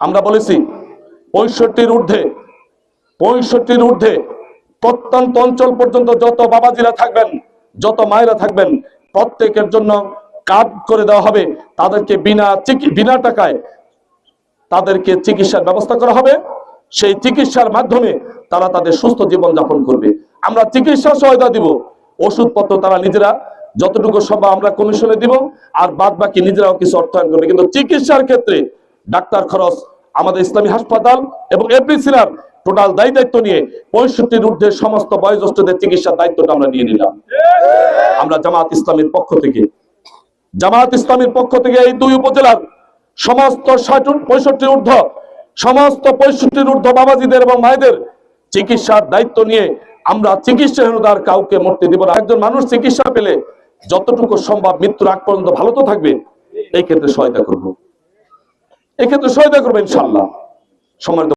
আমরা বলেছি পঁয়ষট্টির ঊর্ধ্বে পঁয়ষট্টির ঊর্ধ্বে প্রত্যন্ত অঞ্চল পর্যন্ত যত বাবাজিরা থাকবেন, যত মায়েরা থাকবেন, প্রত্যেকের জন্য কার্ড করে দেওয়া হবে। তাদেরকে বিনা বিনা টাকায় তাদেরকে চিকিৎসার ব্যবস্থা করা হবে। সেই চিকিৎসার মাধ্যমে তারা তাদের সুস্থ জীবন যাপন করবে। আমরা চিকিৎসা সহায়তা দিব, ওষুধপত্র তারা নিজেরা, যতটুকু সম্ভব আমরা কমিশনে দিব, আর বাদ বাকি নিজেরাও কিছু অর্থায়ন করবে। কিন্তু চিকিৎসার ক্ষেত্রে ডাক্তার খরচ, আমাদের ইসলামী হাসপাতাল এবং এফডিসিরার টোটাল দায়ী দায়িত্ব নিয়ে পঁয়ষট্টির ঊর্ধ্বে সমস্ত বয়োজ্যেষ্ঠদের চিকিৎসার দায়িত্বটা আমরা নিয়ে নিলাম। আমরা জামাত ইসলামের পক্ষ থেকে জামাত ইসলামের পক্ষ থেকে এই দুই উপজেলার সমস্ত ষাট পঁয়ষট্টির ঊর্ধ্ব সমস্ত পঁয়ষট্টির ঊর্ধ্ব বাবাজিদের এবং মায়েদের চিকিৎসার দায়িত্ব নিয়ে আমরা চিকিৎসাহীনতার কাউকে মরতে দিব না। একজন মানুষ চিকিৎসা পেলে যতটুকু সম্ভব মৃত্যুর আগ পর্যন্ত ভালো তো থাকবে, এই ক্ষেত্রে সহায়তা করব। এই ক্ষেত্রে সহায়তা করব ইনশাল্লাহ সম্মানিত